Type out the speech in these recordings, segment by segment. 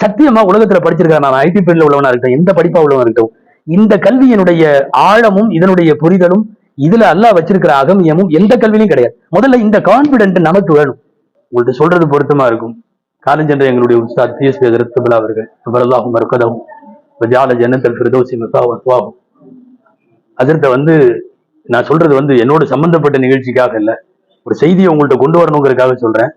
சத்தியமா உலகத்துல படிச்சிருக்கேன் நான் ஐடி பீல்ட்ல உள்ளவனா இருக்கட்டும் எந்த படிப்பா உள்ளவனா இருக்கட்டும். இந்த கல்வியினுடைய ஆழமும் இதனுடைய புரிதலும் இதுல அல்லாஹ் வச்சிருக்கிற அகமியமும் எந்த கல்வியிலும் கிடையாது. முதல்ல இந்த கான்பிடென்ட் நமக்கு வேணும். உங்கள்ட்ட சொல்றது பொருத்தமா இருக்கும். காலஞ்சென்ற எங்களுடைய உஸ்தாத் பிஎஸ்பி ரத்தபலா அவர்கள் அவரல்லாஹும் மறுக்கதவும் ஜால ஜன்னத்தல் பிரதோசி மசாவத்வாகும் அதிர்த்த வந்து நான் சொல்றது வந்து என்னோட சம்பந்தப்பட்ட நிகழ்ச்சிக்காக இல்ல ஒரு செய்தியை உங்கள்கிட்ட கொண்டு வரணுங்கிறதுக்காக சொல்றேன்.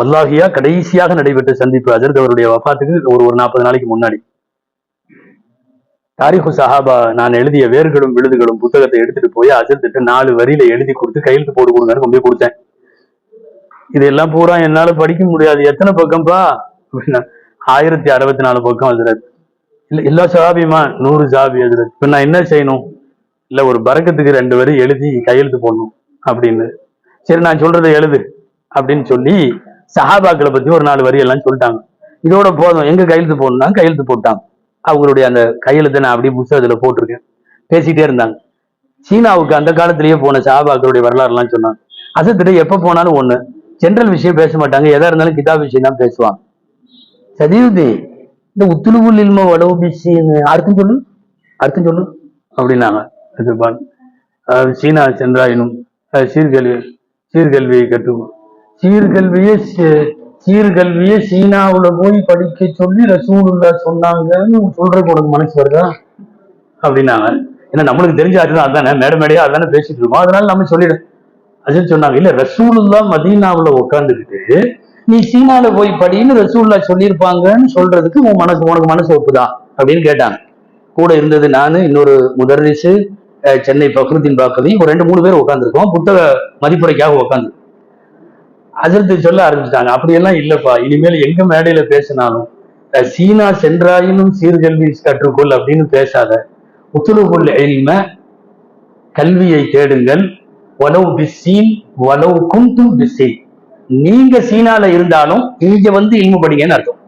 வல்லாகியா கடைசியாக நடைபெற்ற சந்திப்பு அஜர் அவருடைய வஃபாத்துக்கு ஒரு ஒரு நாற்பது நாளைக்கு முன்னாடி. தாரிஹு சஹாபா நான் எழுதிய வேர்களும் விழுதுகளும் புத்தகத்தை எடுத்துட்டு போய் அஜர்த்திட்டு நாலு வரியில எழுதி கொடுத்து கையெழுத்து போட்டு கொடுங்கன்னு கொண்டு போய் கொடுத்தேன். இதெல்லாம் பூரா என்னால படிக்க முடியாது. எத்தனை பக்கம்ப்பா அப்படின்னா ஆயிரத்தி அறுபத்தி நாலு பக்கம் அஜரத் இல்ல எல்லா சாபியுமா நூறு சாபி அஜரத் இப்ப நான் என்ன செய்யணும்? இல்ல ஒரு பறக்கத்துக்கு ரெண்டு வரி எழுதி கையெழுத்து போடணும் அப்படின்னு. சரி நான் சொல்றதை எழுது அப்படின்னு சொல்லி சஹாபாக்களை பத்தி ஒரு நாலு வரி எல்லாம் சொல்லிட்டாங்க. இதோட போதும். எங்க கையெழுத்து போடணும்னா கையெழுத்து போட்டாங்க. அவங்களுடைய அந்த கையெழுத்தை நான் அப்படியே புத்தகத்துல போட்டிருக்கேன். பேசிட்டே இருந்தாங்க. சீனாவுக்கு அந்த காலத்திலேயே போன சஹாபாக்களுடைய வரலாறுலாம் சொன்னாங்க. அசத்திட்ட எப்ப போனாலும் ஒண்ணு. ஜென்ரல் விஷயம் பேச மாட்டாங்க. எதா இருந்தாலும் கிதாப் விஷயம் தான் பேசுவாங்க. சதீவுதி இந்த உத்துலுபுல் இல்ம வளவு பிசின்னு அர்த்தம் சொல்லு. அர்த்தம் சொல்லு. அப்படின்னாங்க. சீனா சென்றாயினும் சீர்கல்வி சீர்கல்வியை கற்றுக்கணும் சீர்கல்வியை சீர்கல்வியை சீர்கல்வியே சீனாவுல போய் படிக்க சொல்லி ரசூலுல்லா சொன்னாங்கன்னு சொல்றதுக்கு உனக்கு மனசு வருதா? அப்படின்னாங்க. ஏன்னா நம்மளுக்கு தெரிஞ்ச அதுதான். அதானே மேட மேடையா அதானே பேசிட்டு இருக்கோம். அதனால நம்ம சொல்லிடு. அதுன்னு சொன்னாங்க இல்ல ரசூலுல்லா மதீனாவுல உட்காந்துக்கிட்டு நீ சீனால போய் படின்னு ரசூல்லா சொல்லியிருப்பாங்கன்னு சொல்றதுக்கு உன் மனசு உனக்கு மனசு ஒப்புதா? அப்படின்னு கேட்டாங்க. கூட இருந்தது நானு இன்னொரு முதர்ரிசு சென்னை பக்ருத்தின் பாக்கவி ஒரு ரெண்டு மூணு பேர் உட்காந்துருக்கோம் புத்தக மதிப்புரைக்காக உட்காந்து அதிர்த்து சொல்ல ஆரம்பிச்சிட்டாங்க. அப்படியெல்லாம் இல்லப்பா. இனிமேல் எங்க மேடையில பேசினாலும் சீனா சென்றாயினும் சீர்கல்வி கற்றுக்கொள் அப்படின்னு பேசாத. உத்துலுகுல் எல்ம கல்வியை தேடுங்கள். வலவு பிசீன் வலவு குந்தும் பிஸ்ஸீன். நீங்க சீனால இருந்தாலும் இங்க வந்து இல்மு படிங்கன்னு அர்த்தம்.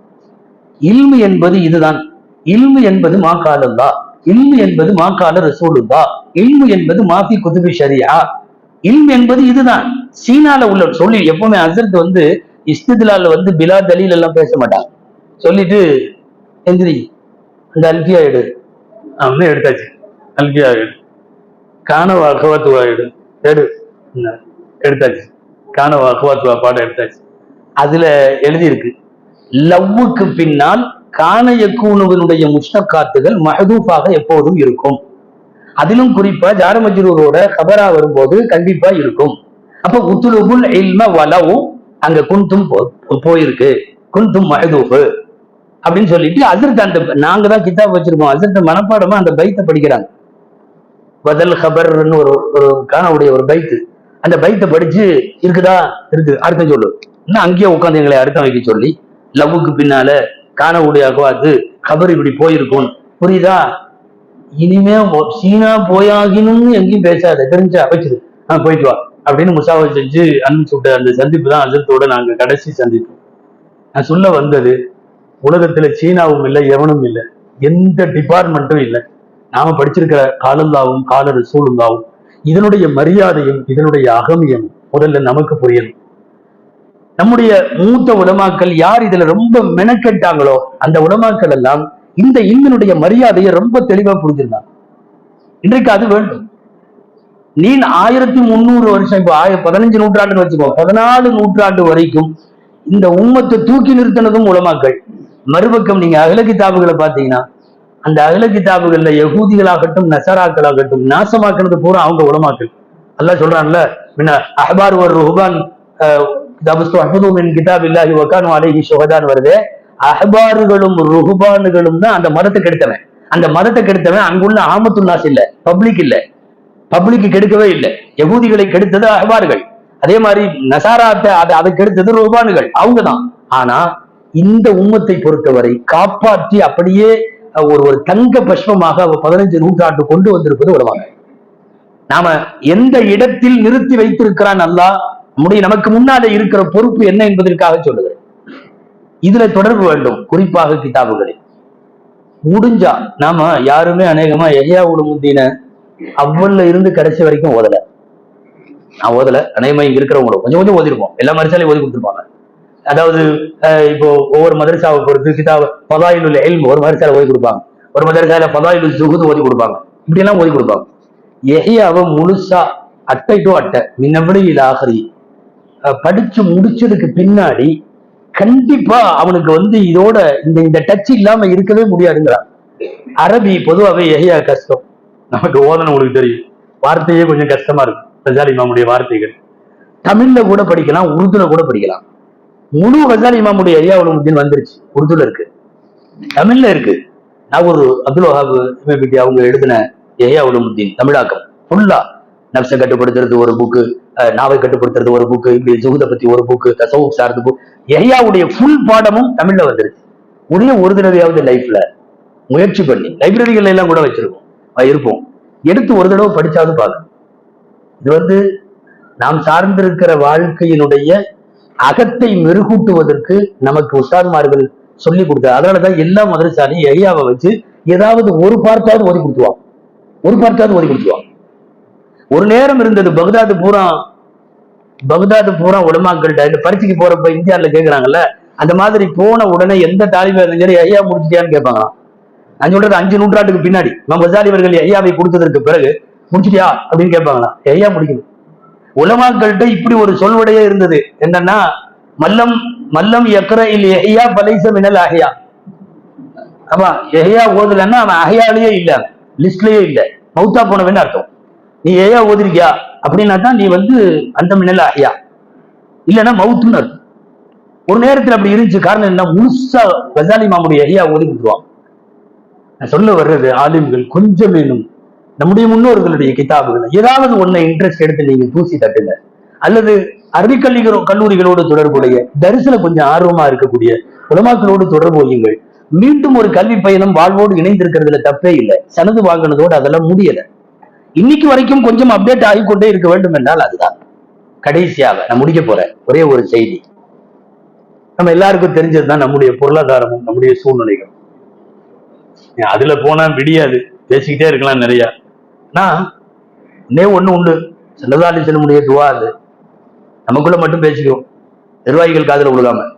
இல்மு என்பது இதுதான். இல்மு என்பது மாக்காலல்லா இல்மு என்பது மாக்கால ரசூலுதா இல்மு என்பது மாஃபி குதுபி ஷரியா. இல்ம் என்பது இதுதான். சீனால உள்ள சொல்லி எப்பவுமே அசர்த் வந்து இஸ்திதுலால வந்து பிலா தலீல் எல்லாம் பேச மாட்டாங்க. சொல்லிட்டு எந்திரி அந்த அல்பியா எடு. அப்படின்னு எடுத்தாச்சு. அல்பியா எடு. காணவா அகவாத்துவா எடு. எடு. எடுத்தாச்சு. காணவா அகவத்துவா பாடம் எடுத்தாச்சு. அதுல எழுதியிருக்கு. லவ்வுக்கு பின்னால் காணயக்கூணுவனுடைய முஷ்டக்காத்துகள் மஹதூஃபாக எப்போதும் இருக்கும். அதிலும் குறிப்பா ஜாரமஜ்ரூரோட கபரா வரும்போது கண்டிப்பா இருக்கும். அப்ப உத்துலுபுல் இல்ம வலவும் அங்க குந்தும் போ- போயிருக்கு. குந்தும் மஹதூஃபு அப்படின்னு சொல்லிட்டு அதிர்த்து அந்த நாங்க தான் கிதாப் வச்சிருக்கோம். அதிர்த்து மனப்பாடமா அந்த பைத்தை படிக்கிறாங்க. பதல் ஹபர்னு ஒரு ஒரு காணவுடைய ஒரு பைத்து. அந்த பைத்தை படிச்சு இருக்குதா? இருக்குது. அர்த்தம் சொல்லு. இன்னும் அங்கேயே உட்காந்து எங்களை அர்த்தம் வைக்க சொல்லி லவ்வுக்கு பின்னால காணவுடைய அகவாத்து ஹபர் இப்படி போயிருக்கும். புரியுதா? இனிமே சீனா போயாகினும்னு எங்கேயும் பேசாத தெரிஞ்சா? வச்சிரு ஆ போயிட்டு வா. அப்படின்னு முசாவை செஞ்சு அனுப்பிச்சு விட்ட அந்த சந்திப்பு தான் அஜரத்தோட நாங்க கடைசி சந்திப்பு. நான் சொல்ல வந்தது உலகத்துல சீனாவும் இல்லை எவனும் இல்லை. எந்த டிபார்ட்மெண்ட்டும் இல்லை. நாம படிச்சிருக்கிற காலந்தாவும் கால ரசூலுல்லாவும் இதனுடைய மரியாதையும் இதனுடைய அகமியம் முதல்ல நமக்கு புரியணும். நம்முடைய மூத்த உலமாக்கள் யார் இதுல ரொம்ப மெனக்கெட்டாங்களோ அந்த உலமாக்கள் எல்லாம் இந்த இல்மினுடைய மரியாதையை ரொம்ப தெளிவா புரிஞ்சிருந்தான். இன்றைக்கு அது வேண்டும். நீ ஆயிரத்தி முந்நூறு வருஷம் இப்போ ஆய பதினஞ்சு நூற்றாண்டுன்னு வச்சுக்கோ பதினாலு நூற்றாண்டு வரைக்கும் இந்த உம்மத்தை தூக்கி நிறுத்தினதும் உலமாக்கள். மறுபக்கம் நீங்க அகல கிதாபுகளை பார்த்தீங்கன்னா அந்த அகல கிதாபுகள்ல யகூதிகளாகட்டும் நசராக்களாகட்டும் நாசமாக்குனது பூரா அவங்க உலமாக்கள். அல்ல சொல்றான்ல முன்ன அஹ்பார் ஒரு ருஹான் கிதாப் இல்லாஹி வக்கானு அலைஹி சுகதான் வருது. அஹ்பாறுகளும் ருஹுபானுகளும் தான் அந்த மதத்தை கெடுத்தவன். அந்த மதத்தை கெடுத்தவன் அங்குள்ள ஆமத்துல்லாஸ் இல்ல பப்ளிக் இல்ல. பப்ளிக் கெடுக்கவே இல்லை. யகூதிகளை கெடுத்தது அஹ்பார்கள். அதே மாதிரி நசாராத்தை அதை அதை கெடுத்தது ருபானுகள் அவங்கதான். ஆனா இந்த உம்மத்தை பொறுத்தவரை காப்பாற்றி அப்படியே ஒரு ஒரு தங்க பஷ்மமாக அவ பதினஞ்சு நூற்றாண்டு கொண்டு வந்திருப்பது உலவாங்க நாம எந்த இடத்தில் நிறுத்தி வைத்திருக்கிறான் அல்லா நம்முடைய நமக்கு முன்னாலே இருக்கிற பொறுப்பு என்ன என்பதற்காக சொல்லுது இதுல தொடர்பு வேண்டும். குறிப்பாக கிதாபுகளில். முடிஞ்சா நாம யாருமே அநேகமா எஹ்யா உடுமுத்தின அவ்வளவு இருந்து கடைசி வரைக்கும் ஓதல. நான் ஓதல. அநேகமா இங்க இருக்கிறவங்களும் கொஞ்சம் கொஞ்சம் ஓதிருப்போம். எல்லா மரிசாலையும் ஓதி கொடுத்துருப்பாங்க. அதாவது இப்போ ஒவ்வொரு மதரசாவை பொறுத்து கிதாப் பதாயிலுல் எல்ம் ஒரு மதரசால ஓதி கொடுப்பாங்க. ஒரு மதரசால பதாயிலு சுகுது ஓதி கொடுப்பாங்க. இப்படி எல்லாம் ஓதி கொடுப்பாங்க. எஹியாவை முழுசா அட்டை டு அட்டை. மின்னபடி ஆகரி படிச்சு முடிச்சதுக்கு பின்னாடி கண்டிப்பா அவனுக்கு வந்து இதோட இந்த இந்த டச் இல்லாம இருக்கவே முடியாதுங்கிறான். அரபி பொதுவாகவே எஹியா கஷ்டம். நமக்கு ஓதனம் உங்களுக்கு தெரியும். வார்த்தையே கொஞ்சம் கஷ்டமா இருக்கும். ரஜாலி இமாமுடைய வார்த்தைகள். தமிழ்ல கூட படிக்கலாம் உருதுல கூட படிக்கலாம். முழு ரஜாலி இமாமுடைய எஹியா உலகத்தின் வந்துருச்சு. உருதுல இருக்கு. தமிழ்ல இருக்கு. நான் ஒரு அப்துல் வஹாப் அவங்க எழுதின எஹியா உலமுத்தீன் தமிழாக்கம். ஃபுல்லா. நப்சை கட்டுப்படுத்துறது ஒரு புக்கு நாவை கட்டுப்படுத்துறது ஒரு புக்கு இப்படி ஜுகுதை பத்தி ஒரு புக்கு தசவு சார்ந்த புக் எஹியாவுடைய ஃபுல் பாடமும் தமிழ்ல வந்துருச்சு. உடைய ஒரு தடவையாவது லைஃப்ல முயற்சி பண்ணி லைப்ரரிகள் எல்லாம் கூட வச்சிருக்கோம் இருப்போம். எடுத்து ஒரு தடவை படிச்சாவது பார்க்கணும் இது வந்து நாம் சார்ந்திருக்கிற வாழ்க்கையினுடைய அகத்தை மெருகூட்டுவதற்கு நமக்கு உஸ்தாத்மார்கள் சொல்லி கொடுத்தார். அதனாலதான் எல்லா மதரசாலையும் எரியாவை வச்சு ஏதாவது ஒரு பார்ட்டாவது ஓதி கொடுத்துருவான் ஒரு பார்ட்டாவது ஓதி கொடுத்துருவான் ஒரு நேரம் இருந்தது பகுதாது பூரா பகுதாது பூரா உடமாக்கள்கிட்ட இந்த பரிசுக்கு போறப்ப இந்தியாவில் கேக்குறாங்கல்ல அந்த மாதிரி போன உடனே எந்த தாலிபா இருந்தாலும் சரி ஐயா முடிச்சிட்டியான்னு கேட்பாங்களாம் நான் சொல்றது அஞ்சு நூற்றாண்டுக்கு பின்னாடி. நம்ம அவர்கள் ஐயாவை கொடுத்ததற்கு பிறகு முடிச்சிட்டியா அப்படின்னு கேட்பாங்களாம் ஐயா முடிக்கணும். உலமாக்கள்கிட்ட இப்படி ஒரு சொல்வடையே இருந்தது. என்னன்னா மல்லம் மல்லம் எக்கர இல் எஹியா பலைச மினல் அஹியா. ஆமா எஹியா ஓதலன்னா அவன் அஹியாலேயே இல்லை. லிஸ்ட்லயே இல்லை. மௌத்தா போனவன்னு அர்த்தம். நீ ஏயா ஓதிருக்கியா? அப்படின்னா தான் நீ வந்து அந்த மின்னல் ஐயா இல்லைன்னா மவுத்துன்னு அர்த்தம். ஒரு நேரத்துல அப்படி இருந்துச்சு காரணம் என்ன முழுசா கசாலி மாமுடைய ஐயா ஓதி நான் சொல்ல வர்றது ஆலிம்கள் கொஞ்சம் வேணும். நம்முடைய முன்னோர்களுடைய கிதாபுகள். ஏதாவது ஒன்ன இன்ட்ரெஸ்ட் எடுத்து நீங்க தூசி தட்டுங்க. அல்லது அரபிக்கல்விகளோ கல்லூரிகளோடு தொடர்புடைய தரிசன கொஞ்சம் ஆர்வமா இருக்கக்கூடிய உலமாக்களோடு தொடர்பு வையுங்கள். மீண்டும் ஒரு கல்வி பயணம் வாழ்வோடு இணைந்திருக்கிறதுல தப்பே இல்லை. சனது வாங்கினதோடு அதெல்லாம் முடியல. இன்னைக்கு வரைக்கும் கொஞ்சம் அப்டேட் ஆகிக்கொண்டே இருக்க வேண்டும் என்றால் அதுதான். கடைசியாக நான் முடிக்க போறேன். ஒரே ஒரு செய்தி. நம்ம எல்லாருக்கும் தெரிஞ்சதுதான் நம்முடைய பொருளாதாரமும் நம்முடைய சூழ்நிலைகளும் அதுல போனா விடியாது. பேசிக்கிட்டே இருக்கலாம் நிறைய. நான் நே ஒண்ணு உண்டு. சின்னதாலிசனுடைய துவா அது. நமக்குள்ள மட்டும் பேசிக்குவோம். நிர்வாகிகள் காதல விழுகாம.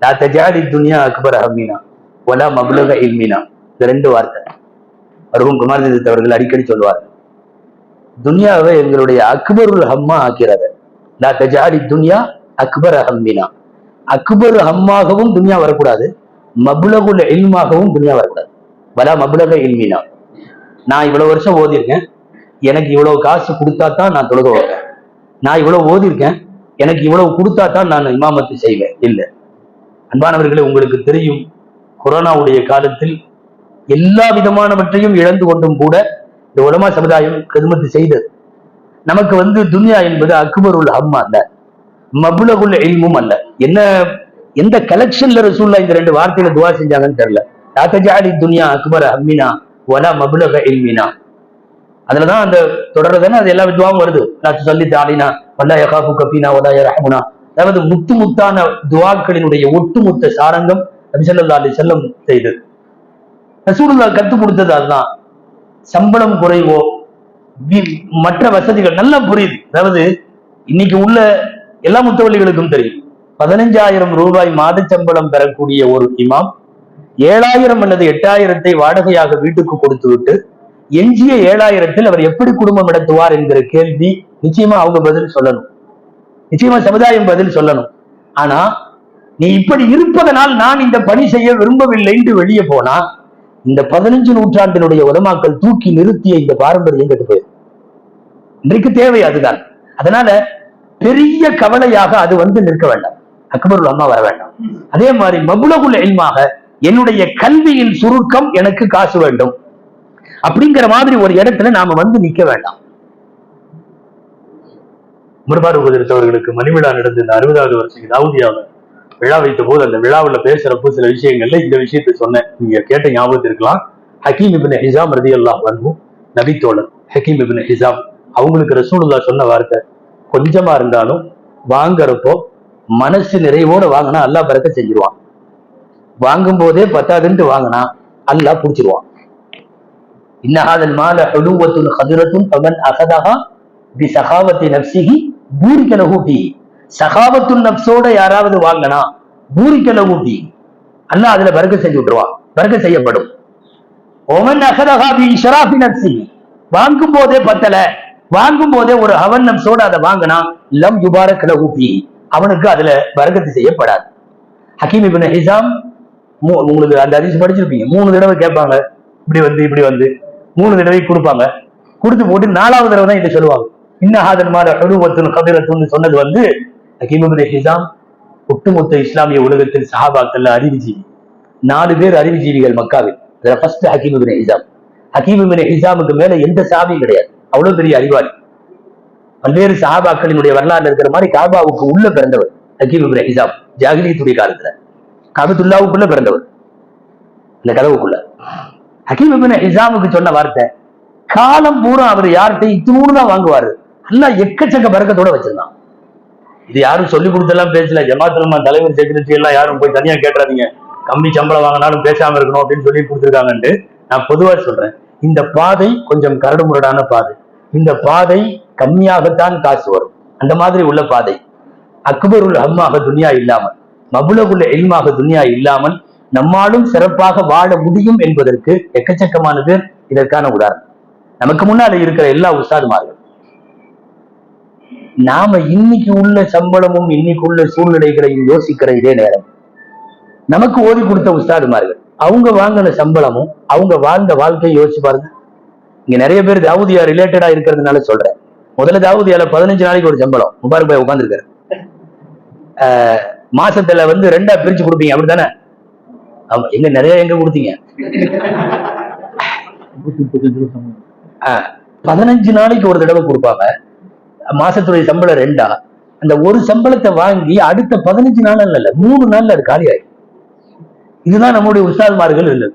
துனியா அக்பர் அஹ்மீனா ஒலா மபுலக இல்மீனா இந்த ரெண்டு வார்த்தை. மருகும் குமாரதீத் அவர்கள் அடிக்கடி சொல்வார் துனியாவை எங்களுடைய அக்பருல் ஹம்மா ஆக்கிறது லா துனியா அக்பர் ஹம்மினா. அக்பர் ஹம்மாகவும் துனியா வரக்கூடாது மபுலகுல் இல்மாகவும் துன்யா வரக்கூடாது. வலா மபுலக இல்மினா. நான் இவ்வளவு வருஷம் ஓதிருக்கேன் எனக்கு இவ்வளவு காசு கொடுத்தா தான் நான் தொழுக வைப்பேன். நான் இவ்வளவு ஓதிருக்கேன் எனக்கு இவ்வளவு கொடுத்தா தான் நான் இமாமத்து செய்வேன். இல்லை. அன்பானவர்களே உங்களுக்கு தெரியும் கொரோனாவுடைய காலத்தில் எல்லா விதமானவற்றையும் இழந்து கொண்டும் கூட இந்த உலமா சமுதாயம் கதுமத்து செய்தது. நமக்கு வந்து துன்யா என்பது அக்பருல் ஹம் அல்ல. மபுலகுல் இல்மும் அல்ல. என்ன எந்த கலெக்ஷன்ல ரசூல்லா இந்த ரெண்டு வார்த்தையில துவா செஞ்சாங்கன்னு தெரியல. தாத்தஜாலி துன்யா அக்பர் ஹம்மினா ஒலா மபுலக இல்மினா. அதுலதான் அந்த தொடர்றது தானே அது எல்லா துவாவும் வருது. நான் சொல்லி தாலினா வல்லா யகாபு கபீனா ஒலா யரஹமுனா. அதாவது முத்து முத்தான துவாக்களினுடைய ஒட்டுமொத்த சாரங்கம் நபிசல்லா அலி செல்லம் செய்தது. ரசூலுல்லா கத்து கொடுத்தது அதுதான் சம்பளம் குறைவோ மற்ற வசதிகள் நல்லா புரியுது. அதாவது இன்னைக்கு உள்ள எல்லா முத்தவள்ளிகளுக்கும் தெரியும். பதினஞ்சாயிரம் ரூபாய் மாத சம்பளம் பெறக்கூடிய ஒரு இமாம் ஏழாயிரம் அல்லது எட்டாயிரத்தை வாடகையாக வீட்டுக்கு கொடுத்து விட்டு எஞ்சிய ஏழாயிரத்தில் அவர் எப்படி குடும்பம் நடத்துவார் என்கிற கேள்வி நிச்சயமா அவங்க பதில் சொல்லணும். நிச்சயமா சமுதாயம் பதில் சொல்லணும். ஆனா நீ இப்படி இருப்பதனால் நான் இந்த பணி செய்ய விரும்பவில்லை என்று வெளியே போனா இந்த பதினஞ்சு நூற்றாண்டினுடைய உலமாக்கள் தூக்கி நிறுத்திய இந்த பாரம்பரியம் கெட்டு போயிடும் இன்றைக்கு தேவை அதுதான். அதனால பெரிய கவலையாக அது வந்து நிற்க வேண்டாம். அக்பருல் அம்மா வர வேண்டாம். அதே மாதிரி மபுலகுல் எல்மாக என்னுடைய கல்வியின் சுருக்கம் எனக்கு காசு வேண்டும். அப்படிங்கிற மாதிரி ஒரு இடத்துல நாம வந்து நிக்க வேண்டாம். முருபாடு உபதரித்தவர்களுக்கு மணிவிழா நடந்த இந்த அறுபதாவது வருஷம் தாவூதியாவில் விழா வைத்த போது அந்த விழாவில் பேசுறப்போ சில விஷயங்கள்ல இந்த விஷயத்தை சொன்னேன். நீங்க கேட்ட ஞாபகத்தில் இருக்கலாம். ஹக்கீம் இபின் ஹிசாம் ரதி அல்லாஹ் வந்து நபித்தோழர். ஹக்கீம் இபின் ஹிசாம் அவங்களுக்கு ரசூலுல்லா சொன்ன வார்த்தை கொஞ்சமா இருந்தாலும் வாங்குறப்போ மனசு நிறைவோட வாங்கினா அல்லாஹ் பறக்க செஞ்சிருவான். வாங்கும் போதே பத்தாதுன்ட்டு வாங்கினா அல்லாஹ் புடிச்சிருவான். இன்னஹாதல் மால ஹுலுவத்துன் ஹதுரத்துன் பமன் அகதஹா பி சகாவத்தை நப்சிஹி பூரிக்க சகாபத்து நப்சோட யாராவது வாங்கினா பூரிக்கல ஊட்டி அண்ணா அதுல பறக்க செஞ்சு விட்டுருவான். பறக்க செய்யப்படும். ஒமன் நப்சி வாங்கும் போதே பத்தல. வாங்கும் போதே ஒரு அவன் நப்சோட அதை வாங்கினா லம் யுபாரக் லஹு அவனுக்கு அதுல பரக்கத்து செய்யப்படாது. ஹக்கீம் இபின் ஹிசாம் மூ- உங்களுக்கு அந்த அதிசயம் படிச்சிருப்பீங்க. மூணு தடவை கேட்பாங்க. இப்படி வந்து இப்படி வந்து. மூணு தடவை கொடுப்பாங்க. கொடுத்து போட்டு நாலாவது தடவை தான் இதை சொல்லுவாங்க. இன்னஹாதன் மாத ஹுருவத்துன் கபிரத்துன்னு சொன்னது வந்து ஹக்கீம் ஹிசாம் ஒட்டுமொத்த இஸ்லாமிய உலகத்தில் சஹாபாக்கள் அறிவுஜீவி. நாலு பேர் அறிவுஜீவிகள் மக்காவில். அதுல ஃபர்ஸ்ட் ஹக்கீம் ஹிசாம். ஹக்கீம் ஹிசாமுக்கு மேல எந்த சாமியும் கிடையாது. அவ்வளவு பெரிய அறிவாளி. பல்வேறு சஹாபாக்களினுடைய வரலாறு இருக்கிற மாதிரி காபாவுக்கு உள்ள பிறந்தவர் ஹக்கீம் இப்னு ஹிசாம் ஜாகிலியத்துடைய காலத்துல. காபத்துல்லாவுக்குள்ள பிறந்தவர். இந்த கதவுக்குள்ள. ஹக்கீம் இப்னு ஹிசாமுக்கு சொன்ன வார்த்தை காலம் பூரா அவர் யார்கிட்ட இத்தினூறு தான் வாங்குவாரு. நல்லா எக்கச்சக்க பறக்கத்தோட வச்சிருந்தான். இது யாரும் சொல்லி கொடுத்தெல்லாம் பேசல. ஜமாத்துலமா தலைவர் செக்ரட்டரி எல்லாம் யாரும் போய் தனியா கேட்டுறாதீங்க. கம்மி சம்பளம் வாங்கினாலும் பேசாம இருக்கணும் அப்படின்னு சொல்லி கொடுத்துருக்காங்கன்ட்டு நான் பொதுவா சொல்றேன். இந்த பாதை கொஞ்சம் கரடுமுரடான பாதை. இந்த பாதை கம்மியாகத்தான் காசு வரும். அந்த மாதிரி உள்ள பாதை. அக்பருல் ஹம்மாக துனியா இல்லாமல் மபுலகுள்ள எல்மாக துனியா இல்லாமல் நம்மாலும் சிறப்பாக வாழ முடியும் என்பதற்கு எக்கச்சக்கமான பேர் இதற்கான உதாரணம். நமக்கு முன்னால் இருக்கிற எல்லா உஸ்தாதுமார்கள் நாம இன்னைக்கு உள்ள சம்பளமும் இன்னைக்கு உள்ள சூழ்நிலைகளையும் யோசிக்கிற இதே நேரம். நமக்கு ஓதி கொடுத்த உஸ்தாதுமார்கள் அவங்க வாங்கின சம்பளமும் அவங்க வாழ்ந்த வாழ்க்கையை யோசிச்சு பாருங்க. இங்க நிறைய பேர் தாவூதியா ரிலேட்டடா இருக்கிறதுனால சொல்றேன். முதல்ல தாவூதியால பதினஞ்சு நாளைக்கு ஒரு சம்பளம். முபாரக் பாய் உட்காந்துருக்காரு மாசத்துல வந்து ரெண்டா பிரிச்சு கொடுப்பீங்க அப்படித்தானே? ஆமா எங்க நிறைய எங்க கொடுத்தீங்க? பதினஞ்சு நாளைக்கு ஒரு தடவை கொடுப்பாங்க. மாசத்துடைய சம்பளம் ரெண்டா? அந்த ஒரு சம்பளத்தை வாங்கி அடுத்த பதினஞ்சு நாள் இல்ல மூணு நாள்ல அது காலியாயிடும் இதுதான் நம்முடைய உஸ்தாதுமார்கள் இருந்தது.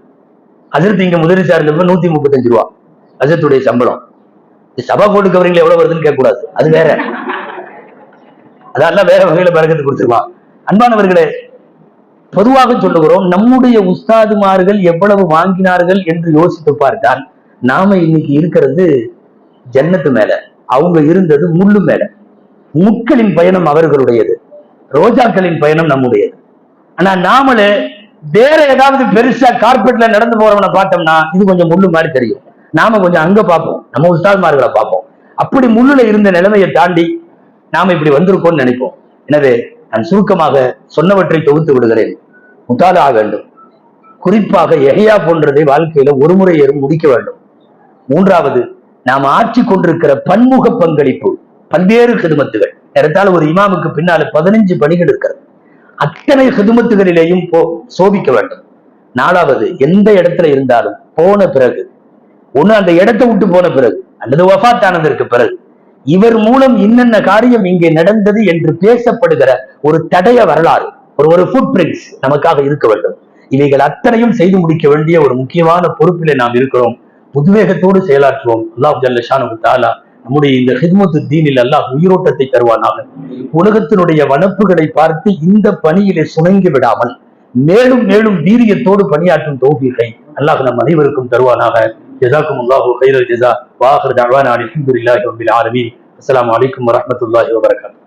அஜரத் இங்க முதலீசார் இருந்தப்ப நூத்தி முப்பத்தஞ்சு ரூபா அஜத்துடைய சம்பளம். சபா போட்டு கவரிங்ல எவ்வளவு வருதுன்னு கேட்க கூடாது அது வேற. அதெல்லாம் வேற வகையில பறக்கத்து கொடுத்துருவான். அன்பானவர்களே பொதுவாக சொல்லுகிறோம் நம்முடைய உஸ்தாதுமார்கள் எவ்வளவு வாங்கினார்கள் என்று யோசித்து பார்த்தால் நாம இன்னைக்கு இருக்கிறது ஜன்னத்து மேல. அவங்க இருந்தது முள்ளு மேல. முட்களின் பயணம் அவர்களுடையது. ரோஜாக்களின் பயணம் நம்முடையது. ஆனா நாமளே வேற ஏதாவது பெருசா கார்பெட்ல நடந்து போறவனை பார்த்தோம்னா இது கொஞ்சம் முள்ளு மாதிரி தெரியும். நாம கொஞ்சம் அங்க பார்ப்போம். நம்ம உஸ்தாத்மார்களை பார்ப்போம். அப்படி முள்ளுல இருந்த நிலைமையை தாண்டி நாம இப்படி வந்திருக்கோம்னு நினைப்போம். எனவே நான் சுருக்கமாக சொன்னவற்றை தொகுத்து விடுகிறேன். ஆக வேண்டும். குறிப்பாக எஹையா போன்றதை வாழ்க்கையில ஒரு முறை ஏறும் முடிக்க வேண்டும். மூன்றாவது நாம் ஆட்சி கொண்டிருக்கிற பன்முக பங்களிப்பு பல்வேறு ஹிதுமத்துகள் நேரத்தால் ஒரு இமாமுக்கு பின்னால பதினஞ்சு பணிகள் இருக்கிறது. அத்தனை ஹிதுமத்துகளிலேயும் போ சோபிக்க வேண்டும். நாலாவது எந்த இடத்துல இருந்தாலும் போன பிறகு. ஒண்ணு அந்த இடத்தை விட்டு போன பிறகு அல்லது வஃபாத் ஆனதற்கு பிறகு. இவர் மூலம் என்னென்ன காரியம் இங்கே நடந்தது என்று பேசப்படுகிற ஒரு தடைய வரலாறு ஒரு ஒரு ஃபுட் பிரிண்ட்ஸ் நமக்காக இருக்க வேண்டும். இவைகள் அத்தனையும் செய்து முடிக்க வேண்டிய ஒரு முக்கியமான பொறுப்பிலே நாம் இருக்கிறோம். உத்வேகத்தோடு செயலாற்றுவோம். அல்லாஹ் ஜல்லஷானு தாலா நம்முடைய இந்த ஹித்மத்து தீனில் அல்லாஹ் உயிரோட்டத்தை தருவானாக. உலகத்தினுடைய வனப்புகளை பார்த்து இந்த பணியிலே சுணங்கி விடாமல் மேலும் மேலும் வீரியத்தோடு பணியாற்றும் தௌஃபீகை அல்லாஹ் நம் அனைவருக்கும் தருவானாக. ஜசாக்கும் அல்லாஹு கைரல் ஜஸா. வாஹர் தஅவானா அல்ஹம்துலில்லாஹி ரப்பில் ஆலமீன். அஸ்ஸலாமு அலைக்கும் வரஹ்மத்துல்லாஹி வபரகாத்துஹு